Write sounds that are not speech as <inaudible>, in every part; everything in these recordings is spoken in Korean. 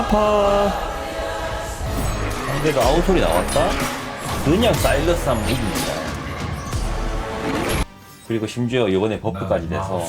아파. 상대가 아웃솔이 나왔다? 그냥 사일러스 하면 이깁니다. 그리고 심지어 이번에 버프까지 돼서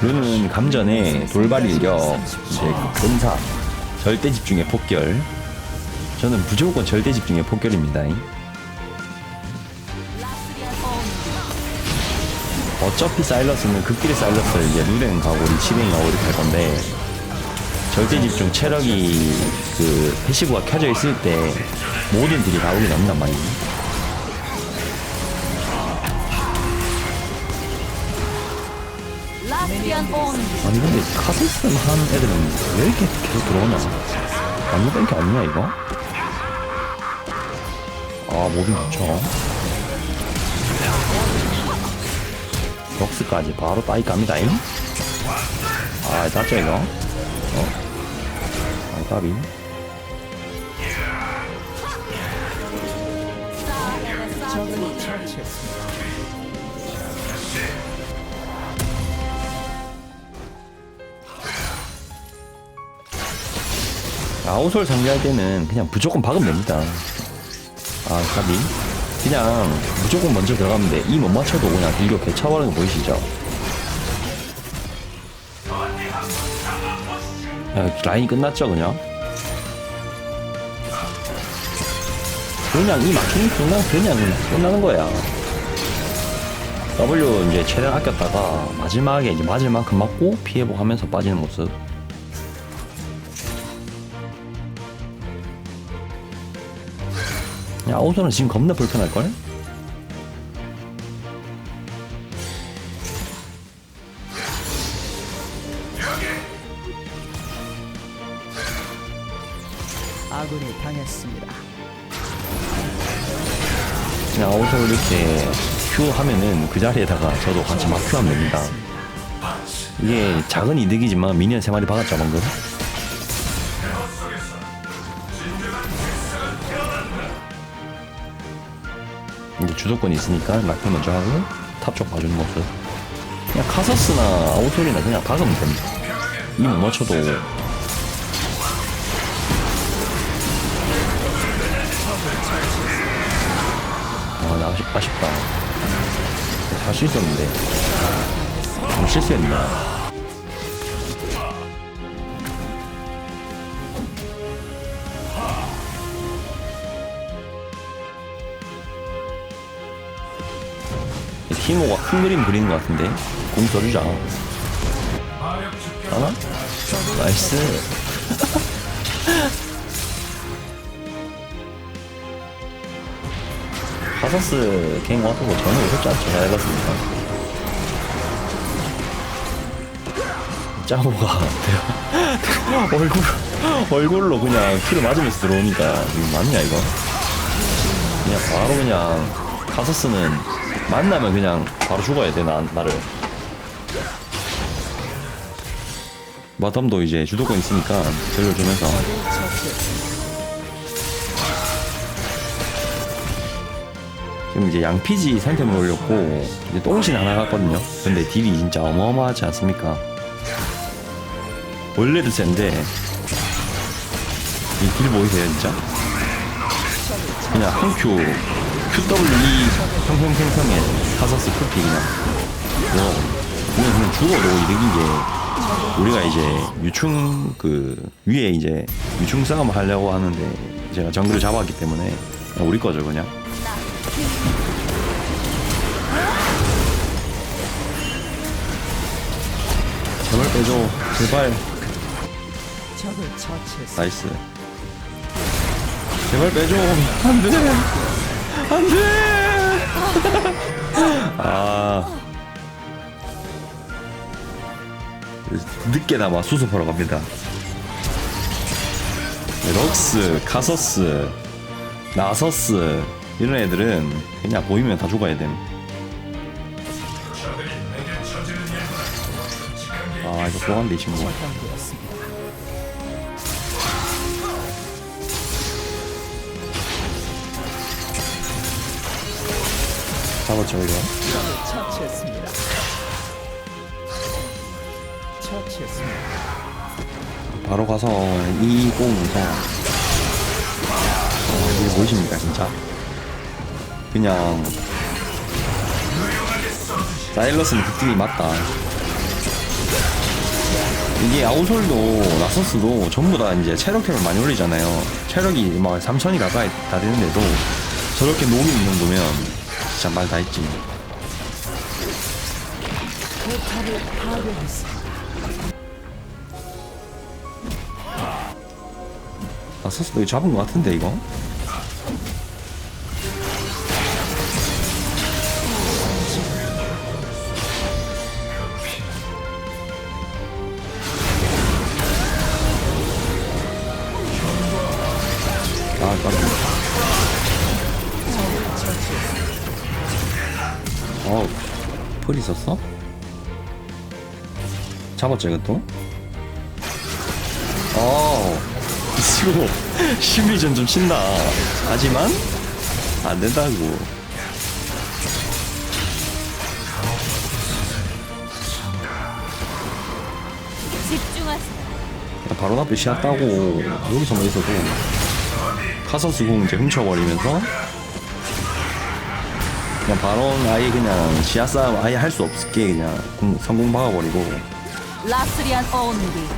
룬은 감전에 돌발 일격, 이제 그 근사, 절대 집중의 폭결. 저는 무조건 절대 집중의 폭결입니다. 어차피 사일러스는 극딜의 사일러스를 이제 룰행 가고 가고 이렇게 할 건데 절대 집중 체력이 그 패시브가 켜져 있을 때 모든 딜이 다 오게 남는단 말이에요. 아니 근데 카세스만 하는 애들은 왜 이렇게 계속 들어오나? 안무 뱅크 아니냐 이거? 아 모든 좋죠. 럭스까지 바로 따이 갑니다잉. 아 땄죠 이거? 어? 아 까비. 아웃솔 상대할 때는 그냥 무조건 박으면 됩니다. 아, 까비. 그냥 무조건 먼저 들어가면 돼. 이 못 맞춰도 그냥 이거 개차버리는 거 보이시죠? 야, 라인이 끝났죠, 그냥? 그냥 이 맞추는 순간 그냥 끝나는 거야. W 이제 최대한 아꼈다가 마지막에 이제 맞을 만큼 맞고 피해보하면서 빠지는 모습. 야, 아웃솔은 지금 겁나 불편할걸? 당했습니다. 그냥 아웃솔 이렇게 큐 하면은 그 자리에다가 저도 같이 막 큐하면 됩니다. 이게 작은 이득이지만 미니언 3마리 박았죠, 방금? 이제 주도권이 있으니까 라플 먼저 하고 탑쪽 봐주는 모습. 그냥 카서스나 아웃솔이나 그냥 박으면 됩니다. 이못 맞춰도 아, 나 아쉽, 아쉽다. 할수 있었는데. 좀 실수했나. 티모가 큰 그림 그리는 것 같은데. 공 써주자. 하나? 나이스. 카서스 개인 와트고 전혀 의롭지 않죠. 잘 해봤습니다. 짜고가 <laughs> 얼굴 얼굴로 그냥 키를 맞으면서 들어오니까 이거 맞냐 이거? 그냥 바로 그냥 카서스는 만나면 그냥 바로 죽어야 돼 나, 나를 마텀도 이제 주도권 있으니까 들려주면서 지금 이제 양피지 상템을 올렸고 이제 똥신 하나 갔거든요. 근데 딜이 진짜 어마어마하지 않습니까? 원래도 센데 이 딜 보이세요 진짜? 그냥 한 큐, QWE 평평평평에 카서스 풀피 그냥 뭐 그냥 그냥 죽어도 이득인 게 우리가 이제 유충 그 위에 이제 유충 싸움 하려고 하는데 제가 정글을 잡았기 때문에 우리 거죠 그냥 빼줘. 제발. 나이스. 제발 빼줘. 안돼! 안돼! <laughs> 아. 늦게나마 수습하러 갑니다. 럭스 카서스 나서스 이런 애들은 그냥 보이면 다 죽어야 됨. 아 이거 이 친구. 잡았죠 이거. 처치했습니다. 처치했습니다. 바로 가서 이 공에서 어, 이게 보이십니까 진짜 그냥 사일러스는 극딜이 맞다 이게 아우솔도 나서스도 전부 다 이제 체력템을 많이 올리잖아요. 체력이 막 3000이 가까이 다 되는데도 저렇게 녹이 있는 정도면 진짜 말 다 했지. 이거 잡은 것 같은데 이거 어, 풀 있었어? 잡았죠, 이것도? 어, <laughs> 이거 심리전 좀 친다. 하지만, 안 된다고. 집중하세요. 바로 앞에 시야 따고, 여기서만 있어도, 카서스 공 이제 훔쳐버리면서, 그냥 바론 아예 그냥 시야 싸움 아예 할 수 없게 그냥 공- 성공 박아버리고, 라스리안 온비.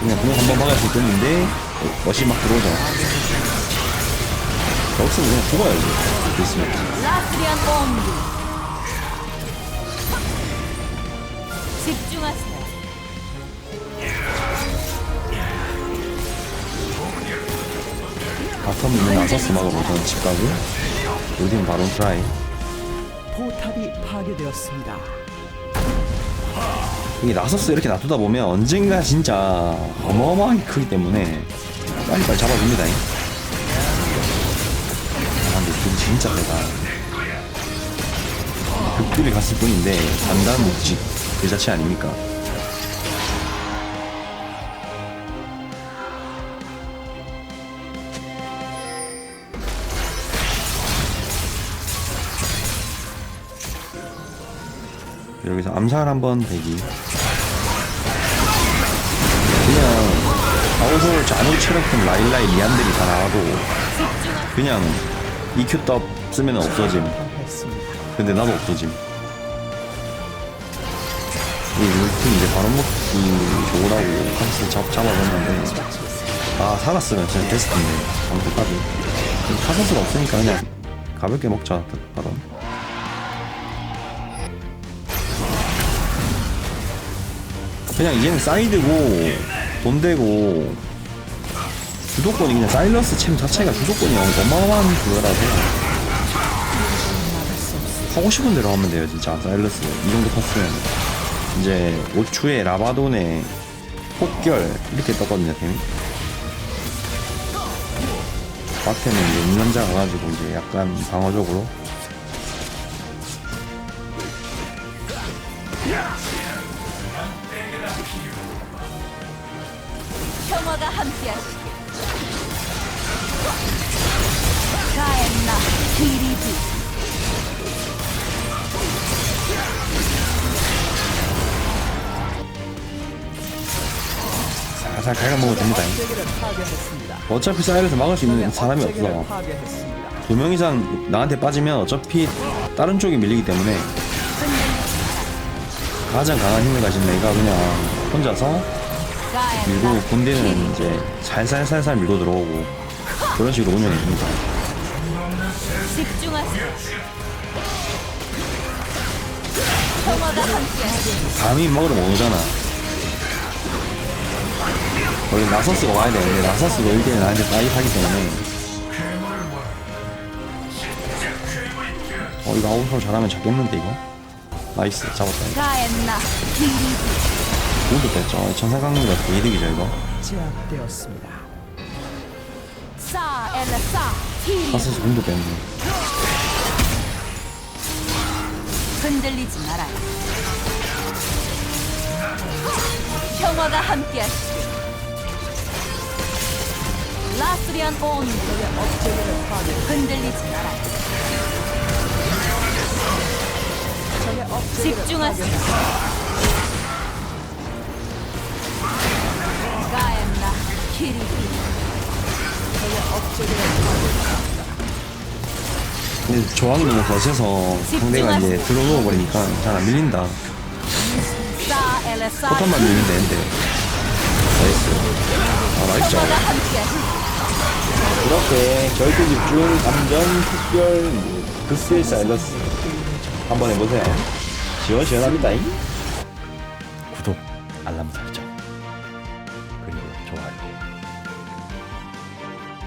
그냥 그냥 한번 박을 수 있겠는데 멋이 막 들어오죠. 없으면 그냥 죽어야지. 있으면. 라스리안 온비. 집중하세요. 바텀 있는 아서스 막으로 저는 집 가고 요즘 바론 트라이. 포탑이 파괴되었습니다. 이게 나서스 이렇게 놔두다 보면 언젠가 진짜 어마어마하게 크기 때문에 빨리빨리 잡아줍니다. 아 근데 딜이 진짜 세다. 극딜이 갔을 뿐인데 단단 묵직 그 자체 아닙니까? 여기서 암살 한번 대기. 그냥 아우솔 잔우 체력품 라일라이 리안들이 다 나와도. 그냥 EQ 더 쓰면 없어짐. 근데 나도 없어짐. 이 루틴 이제 바로 먹기 좋으라고 카스 잡, 잡아봤는데 아 살았으면 진짜 텐데 아무튼 까비 카서스가 없으니까 그냥 가볍게 먹자 바로 그냥 이제는 사이드고 돈 되고 주도권이 그냥 사일러스 챔 자체가 주도권이 어마어마한 그거라서. 하고 싶은 대로 하면 돼요 진짜. 사일러스. 이 정도 컸으면. 이제 5추에 라바돈에 폭결 이렇게 떴거든요 템이 밭에는 이제 인간자 가가지고 이제 약간 방어적으로 평화가 함께하시길. 가엔나 기리디. 살살 갉아먹어도 됩니다. 어차피 사이러스 막을 수 있는 사람이 없어. 두 명 이상 나한테 빠지면 어차피 다른 쪽이 밀리기 때문에 가장 강한 힘을 가진 내가 그냥 혼자서 밀고 군대는 이제 살살살살 밀고 들어오고 그런 식으로 운영해 줍니다. 집중하세요. 평화가 함께하시길. 감히 먹으러 못 오잖아. 원래 나서스가 와야 되는데 나서스가 1대1 나한테 빠이하기 때문에 어 이거 아웃솔 잘하면 잡겠는데 이거? 나이스 잡았다 가엔나 기리디. 공도 뺐죠 천사강류가 개이득이죠 이거 제압되었습니다. 나서스 공도 뺐네 흔들리지 말아요. 평화가 함께하시길. 라스리안 온 업체계를 파괴. 흔들리지 말아요. 집중하세요. 가엔나 키리비 근데 저항이 너무 거세서 상대가 이제 들어누워 버리니까 잘 안 밀린다. 포탄만 밀면 되는데. 나이스. 아, 나이스. 이렇게 절대 집중 감전 특별 뭐, 극딜 사일러스 한번 해보세요 시원시원합니다 잉? 구독, 알람 설정.